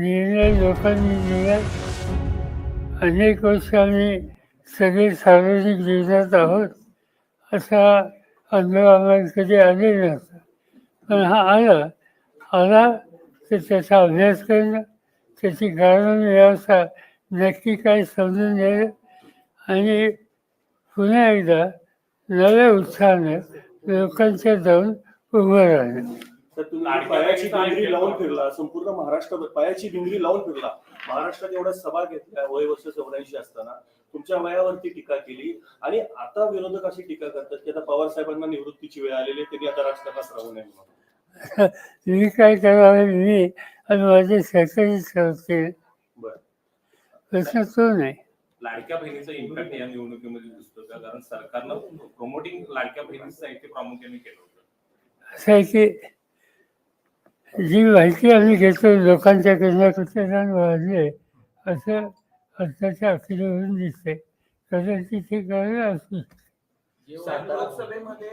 निर्णय लोकांनी जीवनात अनेक वर्ष आम्ही सगळे सार्वजनिक जीवनात आहोत असा अनुभव आम्हाला कधी आले नव्हता. पण हा आला आला तर त्याचा अभ्यास करणं त्याची कारण व्यवस्था नक्की काय समजून घ्यायला आणि पुन्हा एकदा नव्या उत्साहानं लोकांच्या जाऊन उभं राहणं. तर तुम्ही लाडक्या पायाची बहिणीचा भिंगरी लावून फिरला संपूर्ण महाराष्ट्र पायाची भिंगरी लावून फिरला. महाराष्ट्रात एवढ्या सभा घेतल्या वय वर्ष चौऱ्याऐंशी असताना. तुमच्या वयावरती टीका केली. आणि आता विरोधक अशी टीका करतात की आता पवार साहेबांना निवृत्तीची वेळ आलेली त्यांनी आता राजकारणात राहू नये म्हणून. मी काय करावे मी आणि माझे सहकारी संस्थे बरं. प्रश्न तो नाही. लाडक्या बहिणीचा इम्पॅक्ट या निवडणुकीमध्ये दिसतो का? कारण सरकारनं प्रमोटिंग लाडक्या बहिणीचं साहित्य प्रामुख्याने केलं होतं. असं आहे की जी माहिती आम्ही घेतो लोकांच्या कुठं वाढले असं आत्ताच्या अखेरीवरून दिसते कदाचित हे कारण असू शकते. लोकसभेमध्ये